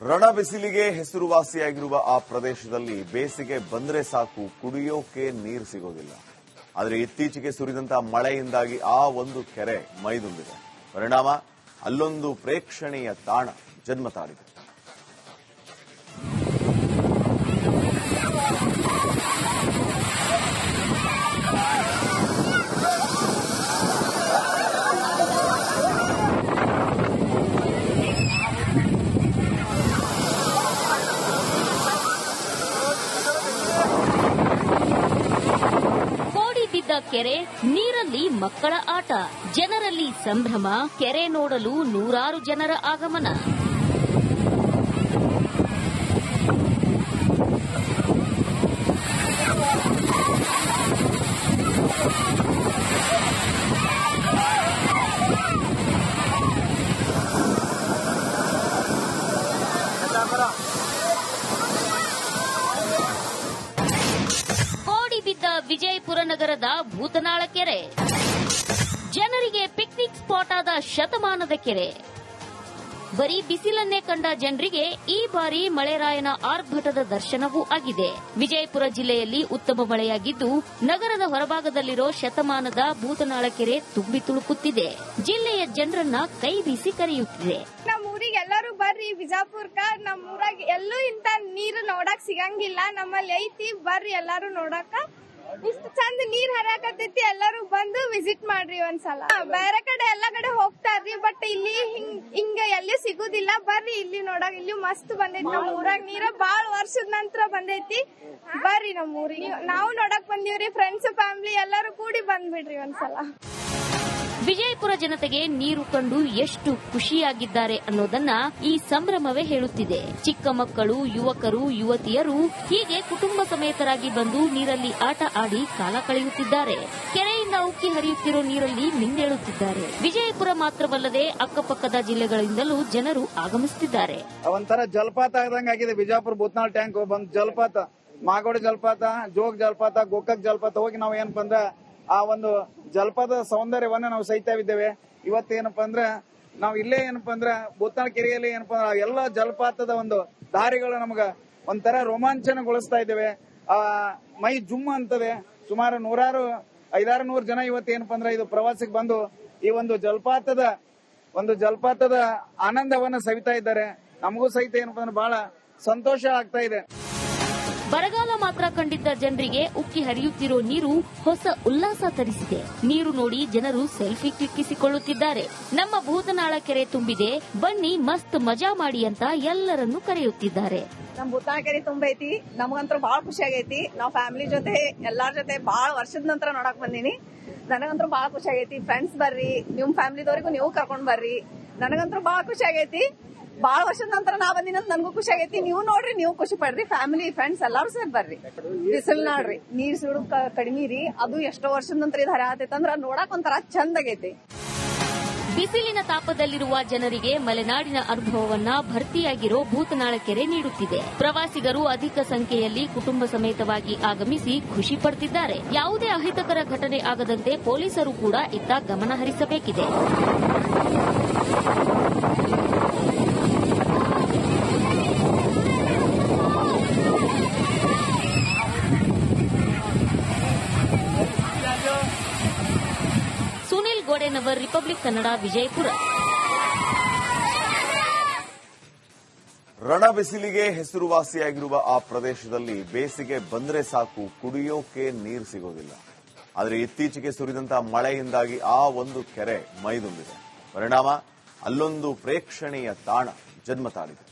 ರಣ ಬಿಸಿಲಿಗೆ ಹೆಸರುವಾಸಿಯಾಗಿರುವ ಆ ಪ್ರದೇಶದಲ್ಲಿ ಬೇಸಿಗೆ ಬಂದ್ರೆ ಸಾಕು, ಕುಡಿಯೋಕೆ ನೀರು ಸಿಗೋದಿಲ್ಲ. ಆದರೆ ಇತ್ತೀಚೆಗೆ ಸುರಿದಂತಹ ಮಳೆಯಿಂದಾಗಿ ಆ ಒಂದು ಕೆರೆ ಮೈದುಂಬಿದೆ. ಪರಿಣಾಮ, ಅಲ್ಲೊಂದು ಪ್ರೇಕ್ಷಣೀಯ ತಾಣ ಜನ್ಮ ತಾಳಿದೆ ಕೋಡಿ ಬಿದ್ದ ಕೆರೆ ನೀರಲ್ಲಿ ಮಕ್ಕಳ ಆಟ ಜನರಲ್ಲಿ ಸಂಭ್ರಮ ಕೆರೆ ನೋಡಲು ನೂರಾರು ಜನರ ಆಗಮನ ಕೋಡಿ ಬಿದ್ದ ವಿಜಯಪುರ ನಗರದ ಭೂತನಾಳ ಕೆರೆ. ಜನರಿಗೆ ಪಿಕ್ನಿಕ್ ಸ್ಪಾಟ್ ಆದ ಶತಮಾನದ ಕೆರೆ. ಬರೀ ಬಿಸಿಲನ್ನೇ ಕಂಡ ಜನರಿಗೆ ಈ ಬಾರಿ ಮಳೆರಾಯನ ಆರ್ಭಟದ ದರ್ಶನವೂ ಆಗಿದೆ. ವಿಜಯಪುರ ಜಿಲ್ಲೆಯಲ್ಲಿ ಉತ್ತಮ ಮಳೆಯಾಗಿದ್ದು, ನಗರದ ಹೊರಭಾಗದಲ್ಲಿರೋ ಶತಮಾನದ ಭೂತನಾಳ ಕೆರೆ ತುಂಬಿ ತುಳುಕುತ್ತಿದೆ. ಜಿಲ್ಲೆಯ ಜನರನ್ನ ಕೈ ಬೀಸಿ ಕರೆಯುತ್ತಿದೆ. ನಮ್ಮೂರಿಗೆ ಎಲ್ಲರೂ ಬರ್ರಿ ಬಿಜಾಪುರ್ಕ. ನಮ್ಮೂರಾಗ ಎಲ್ಲೂ ಇಂತ ನೀರು ನೋಡಕ್ ಸಿಗಂಗಿಲ್ಲ. ನಮ್ಮಲ್ಲಿ ಐತಿ, ಬರ್ರಿ ಎಲ್ಲಾರು ನೋಡಾಕ. ಇಷ್ಟು ಚಂದ ನೀರ್ ಹರಿಯಾಕತ್ತೈತಿ, ಎಲ್ಲರೂ ಬಂದು ವಿಸಿಟ್ ಮಾಡ್ರಿ ಒಂದ್ಸಲ. ಬೇರೆ ಕಡೆ ಎಲ್ಲಾ ಕಡೆ ಹೋಗ್ತಾರ್ರಿ ಬಟ್ ಇಲ್ಲಿ ಹಿಂಗ್, ಹಿಂಗ ಎಲ್ಲಿ ಸಿಗುದಿಲ್ಲ. ಬರ್ರಿ, ಇಲ್ಲಿ ನೋಡಕ್, ಇಲ್ಲಿ ಮಸ್ತ್ ಬಂದೈತಿ ನಮ್ ಊರಾಗ ನೀರ ಬಾಳ್ ವರ್ಷದ ನಂತರ ಬಂದೈತಿ. ಬರ್ರಿ ನಮ್ ಊರಿಗೆ. ನಾವು ನೋಡಕ್ ಬಂದಿವ್ರಿ ಫ್ರೆಂಡ್ಸ್ ಫ್ಯಾಮಿಲಿ ಎಲ್ಲರೂ ಕೂಡಿ ಬಂದ್ಬಿಡ್ರಿ ಒಂದ್ಸಲ. ವಿಜಯಪುರ ಜನತೆಗೆ ನೀರು ಕಂಡು ಎಷ್ಟು ಖುಷಿಯಾಗಿದ್ದಾರೆ ಅನ್ನೋದನ್ನ ಈ ಸಂಭ್ರಮವೇ ಹೇಳುತ್ತಿದೆ. ಚಿಕ್ಕ ಮಕ್ಕಳು, ಯುವಕರು, ಯುವತಿಯರು ಹೀಗೆ ಕುಟುಂಬ ಸಮೇತರಾಗಿ ಬಂದು ನೀರಲ್ಲಿ ಆಟ ಆಡಿ ಕಾಲ ಕಳೆಯುತ್ತಿದ್ದಾರೆ. ಕೆರೆಯಿಂದ ಉಕ್ಕಿ ಹರಿಯುತ್ತಿರುವ ನೀರಲ್ಲಿ ಮಿಂದೇಳುತ್ತಿದ್ದಾರೆ. ವಿಜಯಪುರ ಮಾತ್ರವಲ್ಲದೆ ಅಕ್ಕಪಕ್ಕದ ಜಿಲ್ಲೆಗಳಿಂದಲೂ ಜನರು ಆಗಮಿಸುತ್ತಿದ್ದಾರೆ. ಒಂಥರ ಜಲಪಾತ ಆದಂಗೆ ಆಗಿದೆ. ಬಿಜಾಪುರ ಭೂತ್ನಾಳ್ ಟ್ಯಾಂಕ್ ಬಂದ್ ಜಲಪಾತ, ಮಾಗೋಡಿ ಜಲಪಾತ, ಜೋಗ್ ಜಲಪಾತ, ಗೋಕಾಕ್ ಜಲಪಾತ ಹೋಗಿ ನಾವು ಏನಪ್ಪಾ ಅಂದ್ರ ಆ ಒಂದು ಜಲಪಾತದ ಸೌಂದರ್ಯವನ್ನ ನಾವು ಸಹಿತಾ ಇವತ್ತು ಇವತ್ತೇನಪ್ಪಾ ಅಂದ್ರೆ ನಾವು ಇಲ್ಲೇ ಏನಪ್ಪಾ ಅಂದ್ರೆ ಭೂತಾಳ ಕೆರೆಯಲ್ಲಿ ಏನಪ್ಪಾ ಅಂದ್ರೆ ಎಲ್ಲ ಜಲಪಾತದ ಒಂದು ದಾರಿಗಳು ನಮಗ ಒಂಥರ ರೋಮಾಂಚನಗೊಳಿಸ್ತಾ ಇದ್ದೇವೆ. ಆ ಮೈ ಜುಮ್ ಅಂತದೆ. ಸುಮಾರು ನೂರಾರು ಐದಾರು ನೂರು ಜನ ಇವತ್ತೇನಪ್ಪ ಅಂದ್ರೆ ಇದು ಪ್ರವಾಸಕ್ಕೆ ಬಂದು ಈ ಒಂದು ಜಲಪಾತದ ಒಂದು ಜಲಪಾತದ ಆನಂದವನ್ನ ಸವಿತಾ ಇದ್ದಾರೆ. ನಮಗೂ ಸಹಿತ ಏನಪ್ಪಾ ಅಂದ್ರೆ ಬಹಳ ಸಂತೋಷ ಆಗ್ತಾ ಇದೆ. ಬರಗಾಲ ಮಾತ್ರ ಕಂಡಿದ್ದ ಜನರಿಗೆ ಉಕ್ಕಿ ಹರಿಯುತ್ತಿರೋ ನೀರು ಹೊಸ ಉಲ್ಲಾಸ ತರಿಸಿದೆ. ನೀರು ನೋಡಿ ಜನರು ಸೆಲ್ಫಿ ಕ್ಲಿಕ್ಕಿಸಿಕೊಳ್ಳುತ್ತಿದ್ದಾರೆ. ನಮ್ಮ ಭೂತನಾಳ ಕೆರೆ ತುಂಬಿದೆ. ಬನ್ನಿ ಮಸ್ತ್ ಮಜಾ ಮಾಡಿ ಅಂತ ಎಲ್ಲರನ್ನು ಕರೆಯುತ್ತಿದ್ದಾರೆ. ನಮ್ ಕೆರೆ ತುಂಬೈತಿ. ನಮಗಂತೂ ಬಹಳ ಖುಷಿ ಆಗೈತಿ. ನಾವು ಫ್ಯಾಮಿಲಿ ಜೊತೆ, ಎಲ್ಲಾರ ಜೊತೆ ಬಹಳ ವರ್ಷದ ನಂತರ ನೋಡಕ್ ಬಂದೀನಿ. ನನಗಂತೂ ಬಹಳ ಖುಷಿ ಆಗೈತಿ. ಫ್ರೆಂಡ್ಸ್ ಬರ್ರಿ, ನಿಮ್ ಫ್ಯಾಮಿಲಿದವರಿಗೂ ನೀವು ಕರ್ಕೊಂಡ್ ಬರ್ರಿ. ನನಗಂತೂ ಬಹಳ ಖುಷಿ ಆಗೈತಿ. ಬಾಳ ವರ್ಷದ ನಂತರ ನಾ ಬಂದಿನ ನನಗೂ ಖುಷಿ ಆಗೈತಿ. ನೀವು ನೋಡ್ರಿ, ನೀವು ಖುಷಿ ಪಡ್ರಿ. ಫ್ಯಾಮಿಲಿ ಫ್ರೆಂಡ್ಸ್ ಎಲ್ಲಾರು ಸೇರಿ ಬರ್ರಿ. ಬಿಸಿಲ್ ನೋಡ್ರಿ. ನೀರ್ ಸುಡು ಕಡಿಮೆ ರೀ. ಅದು ಎಷ್ಟೋ ವರ್ಷದ ನಂತರ ಇದು ಅಂದ್ರೆ ನೋಡಕ್ ಒಂಥರ ಚಂದ ಆಗೈತಿ. ಬಿಸಿಲಿನ ತಾಪದಲ್ಲಿರುವ ಜನರಿಗೆ ಮಲೆನಾಡಿನ ಅನುಭವವನ್ನ ಭರ್ತಿಯಾಗಿರೋ ಭೂತನಾಳ ಕೆರೆ ನೀಡುತ್ತಿದೆ. ಪ್ರವಾಸಿಗರು ಅಧಿಕ ಸಂಖ್ಯೆಯಲ್ಲಿ ಕುಟುಂಬ ಸಮೇತವಾಗಿ ಆಗಮಿಸಿ ಖುಷಿ ಪಡ್ತಿದ್ದಾರೆ. ಯಾವುದೇ ಅಹಿತಕರ ಘಟನೆ ಆಗದಂತೆ ಪೊಲೀಸರು ಕೂಡ ಇತ್ತ ಗಮನ ಹರಿಸಬೇಕಿದೆ. ಗೋಡೆನವರ್ ರಿಪಬ್ಲಿಕ್ ಕನ್ನಡ ವಿಜಯಪುರ. ರಣ ಬಿಸಿಲಿಗೆ ಹೆಸರುವಾಸಿಯಾಗಿರುವ ಆ ಪ್ರದೇಶದಲ್ಲಿ ಬೇಸಿಗೆ ಬಂದ್ರೆ ಸಾಕು, ಕುಡಿಯೋಕೆ ನೀರು ಸಿಗೋದಿಲ್ಲ. ಆದರೆ ಇತ್ತೀಚೆಗೆ ಸುರಿದಂತಹ ಮಳೆಯಿಂದಾಗಿ ಆ ಒಂದು ಕೆರೆ ಮೈದುಂಬಿದೆ. ಪರಿಣಾಮ, ಅಲ್ಲೊಂದು ಪ್ರೇಕ್ಷಣೀಯ ತಾಣ ಜನ್ಮ ತಾಳಿದೆ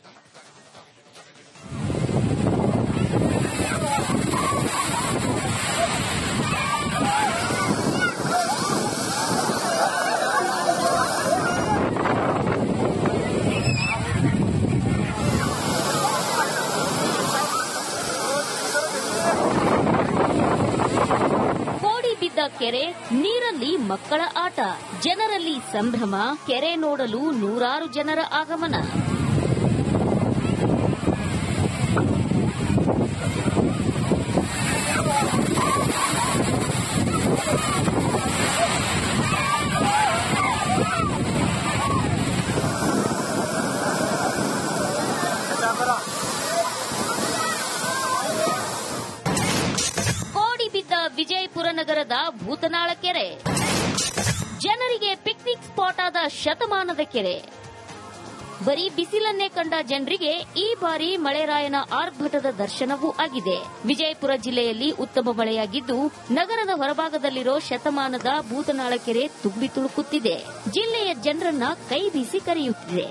ಕೋಡಿ ಬಿದ್ದ ಕೆರೆ ನೀರಲ್ಲಿ ಮಕ್ಕಳ ಆಟ ಜನರಲ್ಲಿ ಸಂಭ್ರಮ ಕೆರೆ ನೋಡಲು ನೂರಾರು ಜನರ ಆಗಮನ. ನಗರದ ಭೂತನಾಳ ಕೆರೆ. ಜನರಿಗೆ ಪಿಕ್ನಿಕ್ ಸ್ಪಾಟ್ ಆದ ಶತಮಾನದ ಕೆರೆ. ಬರೀ ಬಿಸಿಲನ್ನೇ ಕಂಡ ಜನರಿಗೆ ಈ ಬಾರಿ ಮಳೆರಾಯನ ಆರ್ಭಟದ ದರ್ಶನವೂ ಆಗಿದೆ. ವಿಜಯಪುರ ಜಿಲ್ಲೆಯಲ್ಲಿ ಉತ್ತಮ ಮಳೆಯಾಗಿದ್ದು, ನಗರದ ಹೊರಭಾಗದಲ್ಲಿರೋ ಶತಮಾನದ ಭೂತನಾಳ ಕೆರೆ ತುಂಬಿ ತುಳುಕುತ್ತಿದೆ. ಜಿಲ್ಲೆಯ ಜನರನ್ನ ಕೈ ಬೀಸಿ ಕರೆಯುತ್ತಿದೆ.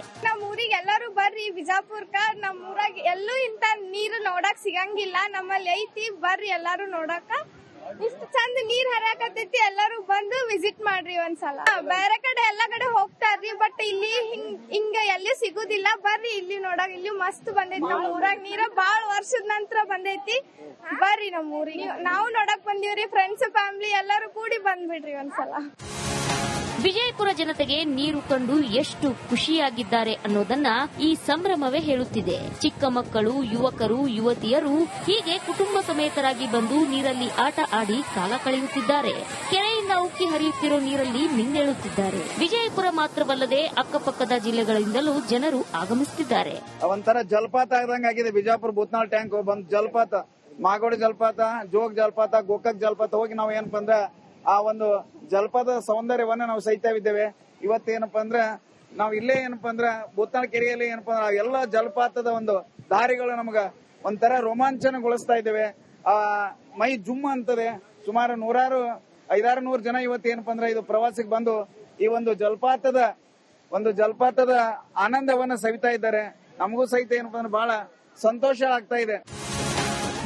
ಊರಿಗೆ ಎಲ್ಲರೂ ಬರ್ರಿ ಬಿಜಾಪುರ್ಕ ನಮ್ಮ ಊರಾಗ ಎಲ್ಲೂ ಇಂತ ನೀರು ನೋಡಕ್ ಸಿಗಂಗಿಲ್ಲ. ನಮ್ಮಲ್ಲಿ ಐತಿ, ಬರ್ರಿ ಎಲ್ಲಾರು ನೋಡಕ. ಇಷ್ಟ ಚಂದ ನೀರ್ ಹರಿಯಾಕತ್ತೈತಿ, ಎಲ್ಲಾರು ಬಂದು ವಿಸಿಟ್ ಮಾಡ್ರಿ ಒಂದ್ಸಲ. ಬೇರೆ ಕಡೆ ಎಲ್ಲಾ ಕಡೆ ಹೋಗ್ತಾರ್ರಿ ಬಟ್ ಇಲ್ಲಿ ಹಿಂಗ್, ಹಿಂಗ ಎಲ್ಲಿ ಸಿಗುದಿಲ್ಲ. ಬರ್ರಿ, ಇಲ್ಲಿ ನೋಡಕ್, ಇಲ್ಲಿ ಮಸ್ತ್ ಬಂದೈತಿ ನಮ್ ಊರಾಗ ನೀರ ಬಾಳ್ ವರ್ಷದ ನಂತರ ಬಂದೈತಿ. ಬರ್ರಿ ನಮ್ ಊರಿಗೆ. ನಾವು ನೋಡಕ್ ಬಂದಿವ್ರಿ ಫ್ರೆಂಡ್ಸ್ ಫ್ಯಾಮಿಲಿ ಎಲ್ಲಾರು ಕೂಡಿ ಬಂದ್ಬಿಡ್ರಿ ಒಂದ್ಸಲ. ವಿಜಯಪುರ ಜನತೆಗೆ ನೀರು ಕಂಡು ಎಷ್ಟು ಖುಷಿಯಾಗಿದ್ದಾರೆ ಅನ್ನೋದನ್ನ ಈ ಸಂಭ್ರಮವೇ ಹೇಳುತ್ತಿದೆ. ಚಿಕ್ಕ ಮಕ್ಕಳು, ಯುವಕರು, ಯುವತಿಯರು ಹೀಗೆ ಕುಟುಂಬ ಸಮೇತರಾಗಿ ಬಂದು ನೀರಲ್ಲಿ ಆಟ ಆಡಿ ಕಾಲ ಕಳೆಯುತ್ತಿದ್ದಾರೆ. ಕೆರೆಯಿಂದ ಉಕ್ಕಿ ಹರಿಯುತ್ತಿರುವ ನೀರಲ್ಲಿ ಮಿಂದೇಳುತ್ತಿದ್ದಾರೆ ವಿಜಯಪುರ ಮಾತ್ರವಲ್ಲದೆ ಅಕ್ಕಪಕ್ಕದ ಜಿಲ್ಲೆಗಳಿಂದಲೂ ಜನರು ಆಗಮಿಸುತ್ತಿದ್ದಾರೆ. ಒಂಥರ ಜಲಪಾತ ಆದಂಗ ಆಗಿದೆ. ಬಿಜಾಪುರ ಭೂತ್ನಾಳ್ ಟ್ಯಾಂಕ್ ಬಂದು ಜಲಪಾತ, ಮಾಗೋಡಿ ಜಲಪಾತ, ಜೋಗ್ ಜಲಪಾತ, ಗೋಕಾಕ್ ಜಲಪಾತ ಹೋಗಿ ನಾವು ಏನಪ್ಪ ಅಂದ್ರ ಆ ಒಂದು ಜಲಪಾತದ ಸೌಂದರ್ಯವನ್ನ ನಾವು ಸಹಿತಾವಿದ್ದೇವೆ ಇವತ್ತೇನಪ್ಪ ಅಂದ್ರೆ ನಾವು ಇಲ್ಲೇ ಏನಪ್ಪಾ ಅಂದ್ರೆ ಭೂತಾಳ ಕೆರೆಯಲ್ಲಿ ಏನಪ್ಪಾ ಅಂದ್ರೆ ಎಲ್ಲ ಜಲಪಾತದ ಒಂದು ದಾರಿಗಳು ನಮಗ ಒಂಥರ ರೋಮಾಂಚನಗೊಳಿಸ್ತಾ ಇದ್ದೇವೆ. ಆ ಮೈ ಜುಮ್ಮ ಅಂತದೆ. ಸುಮಾರು ನೂರಾರು, ಐದಾರು ನೂರು ಜನ ಇವತ್ತು ಏನಪ್ಪಾ ಅಂದ್ರೆ ಇದು ಪ್ರವಾಸಕ್ಕೆ ಬಂದು ಈ ಒಂದು ಜಲಪಾತದ ಒಂದು ಜಲಪಾತದ ಆನಂದವನ್ನ ಸವಿತಾ ಇದ್ದಾರೆ. ನಮಗೂ ಸಹಿತ ಏನಪ್ಪಾ ಅಂದ್ರೆ ಬಹಳ ಸಂತೋಷ ಆಗ್ತಾ ಇದೆ.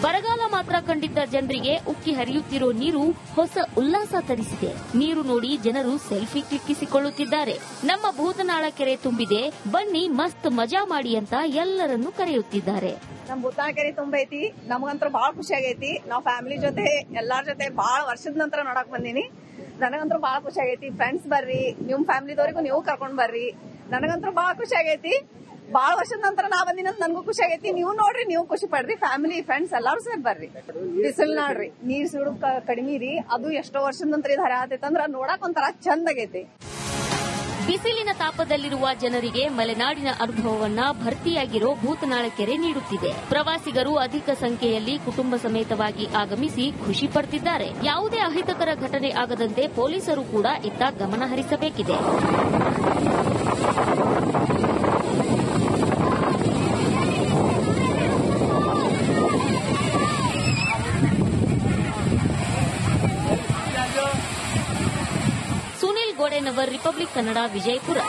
ಬರಗಾಲ ಮಾತ್ರ ಕಂಡಿದ್ದ ಜನರಿಗೆ ಉಕ್ಕಿ ಹರಿಯುತ್ತಿರೋ ನೀರು ಹೊಸ ಉಲ್ಲಾಸ ತರಿಸಿದೆ. ನೀರು ನೋಡಿ ಜನರು ಸೆಲ್ಫಿ ಕ್ಲಿಕ್ಕಿಸಿಕೊಳ್ಳುತ್ತಿದ್ದಾರೆ ನಮ್ಮ ಭೂತನಾಳ ಕೆರೆ ತುಂಬಿದೆ. ಬನ್ನಿ ಮಸ್ತ್ ಮಜಾ ಮಾಡಿ ಅಂತ ಎಲ್ಲರನ್ನು ಕರೆಯುತ್ತಿದ್ದಾರೆ. ನಮ್ ಭೂತನಾಳ ಕೆರೆ ತುಂಬೈತಿ. ನಮಗಂತೂ ಬಹಳ ಖುಷಿ ಆಗೈತಿ. ನಾವ್ ಫ್ಯಾಮಿಲಿ ಜೊತೆ, ಎಲ್ಲಾರ ಜೊತೆ ಬಹಳ ವರ್ಷದ ನಂತರ ನೋಡಕ್ ಬಂದೀನಿ. ನನಗಂತೂ ಬಹಳ ಖುಷಿ ಆಗೈತಿ. ಫ್ರೆಂಡ್ಸ್ ಬರ್ರಿ, ನಿಮ್ ಫ್ಯಾಮಿಲಿದವರಿಗೂ ನೀವು ಕರ್ಕೊಂಡ್ ಬರ್ರಿ. ನನಗಂತೂ ಬಹಳ ಖುಷಿ ಆಗೈತಿ. ಬಾಳ ವರ್ಷದ ನಂತರ ನಾ ಬಂದಿನ ನನಗೂ ಖುಷಿ ಆಗೈತಿ. ನೀವು ನೋಡ್ರಿ, ನೀವು ಖುಷಿ ಪಡ್ರಿ. ಫ್ಯಾಮಿಲಿ ಫ್ರೆಂಡ್ಸ್ ಎಲ್ಲಾರು ಸೇರಿ ಬರ್ರಿ. ಬಿಸಿಲ್ ನೋಡ್ರಿ, ನೀರ್ ಸುಡು ಕಡಿಮೆ ರೀ. ಅದು ಎಷ್ಟೋ ವರ್ಷದ ನಂತರ ಇದು ಅಂದ್ರ ನೋಡಕ್ ಒಂಥರ ಚಂದ ಆಗೈತಿ. ಬಿಸಿಲಿನ ತಾಪದಲ್ಲಿರುವ ಜನರಿಗೆ ಮಲೆನಾಡಿನ ಅನುಭವವನ್ನ ಭರ್ತಿಯಾಗಿರೋ ಭೂತನಾಳ ಕೆರೆ ನೀಡುತ್ತಿದೆ. ಪ್ರವಾಸಿಗರು ಅಧಿಕ ಸಂಖ್ಯೆಯಲ್ಲಿ ಕುಟುಂಬ ಸಮೇತವಾಗಿ ಆಗಮಿಸಿ ಖುಷಿ ಪಡ್ತಿದ್ದಾರೆ. ಯಾವುದೇ ಅಹಿತಕರ ಘಟನೆ ಆಗದಂತೆ ಪೊಲೀಸರು ಕೂಡ ಇತ್ತ ಗಮನ ಹರಿಸಬೇಕಿದೆ. ಸುನಿಲ್ ಅವರ್ ರಿಪಬ್ಲಿಕ್ ಕನ್ನಡ ವಿಜಯಪುರ